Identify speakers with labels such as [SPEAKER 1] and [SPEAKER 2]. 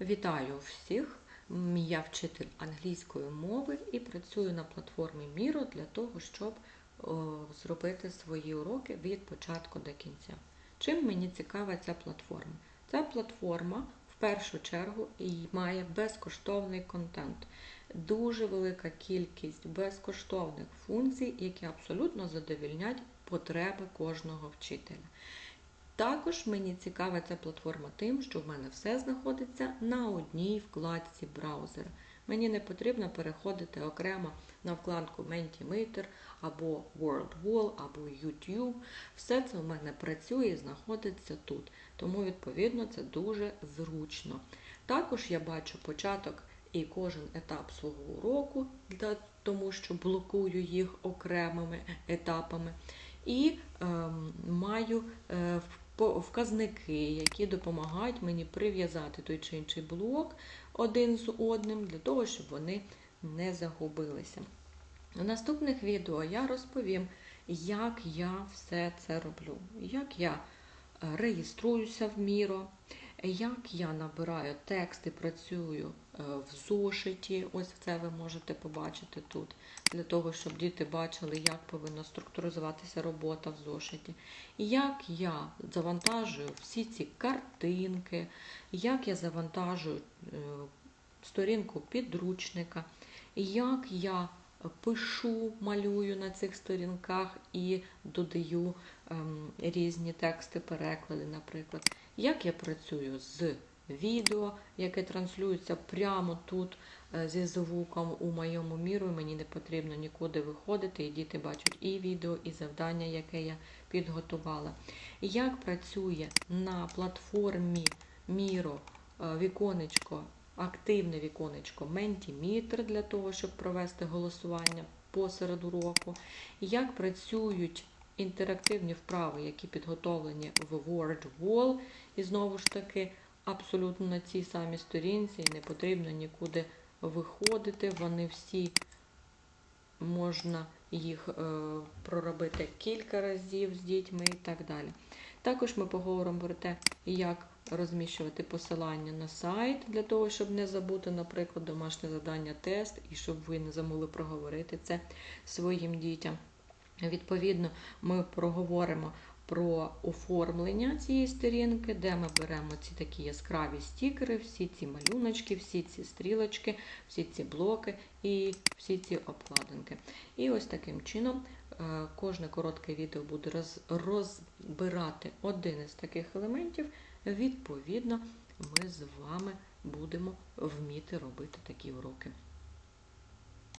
[SPEAKER 1] Вітаю всіх! Я вчитель англійської мови і працюю на платформі Міро для того, щоб зробити свої уроки від початку до кінця. Чим мені цікава ця платформа? Ця платформа в першу чергу має безкоштовний контент. Дуже велика кількість безкоштовних функцій, які абсолютно задовільнять потреби кожного вчителя. Також мені цікава ця платформа тим, що в мене все знаходиться на одній вкладці браузера. Мені не потрібно переходити окремо на вкладку Mentimeter або WorldWall, або YouTube. Все це в мене працює і знаходиться тут. Тому, відповідно, це дуже зручно. Також я бачу початок і кожен етап свого уроку, тому що блокую їх окремими етапами. І ем, маю е, вказники, які допомагають мені прив'язати той чи інший блок один з одним, для того, щоб вони не загубилися. У наступних відео я розповім, як я все це роблю, як я реєструюся в Міро, як я набираю текст і працюю в зошиті. Ось це ви можете побачити тут, для того, щоб діти бачили, як повинна структуризуватися робота в зошиті. Як я завантажую всі ці картинки, як я завантажую сторінку підручника, як я пишу, малюю на цих сторінках і додаю ем, різні тексти, переклади, наприклад. Як я працюю з відео, яке транслюється прямо тут е, зі звуком у моєму міру, мені не потрібно нікуди виходити, і діти бачать і відео, і завдання, яке я підготувала. Як працює на платформі Міро е, віконечко активне віконечко Mentimeter для того, щоб провести голосування посеред уроку, як працюють інтерактивні вправи, які підготовлені в WordWall, і знову ж таки, абсолютно на цій самій сторінці, і не потрібно нікуди виходити. Вони всі можна їх е, проробити кілька разів з дітьми і так далі. Також ми поговоримо про те, як розміщувати посилання на сайт для того, щоб не забути, наприклад, домашнє завдання тест, і щоб ви не забули проговорити це своїм дітям. Відповідно, ми проговоримо про оформлення цієї сторінки, де ми беремо ці такі яскраві стікери, всі ці малюночки, всі ці стрілочки, всі ці блоки і всі ці обкладинки. І ось таким чином кожне коротке відео буде розбирати один із таких елементів. Відповідно, ми з вами будемо вміти робити такі уроки.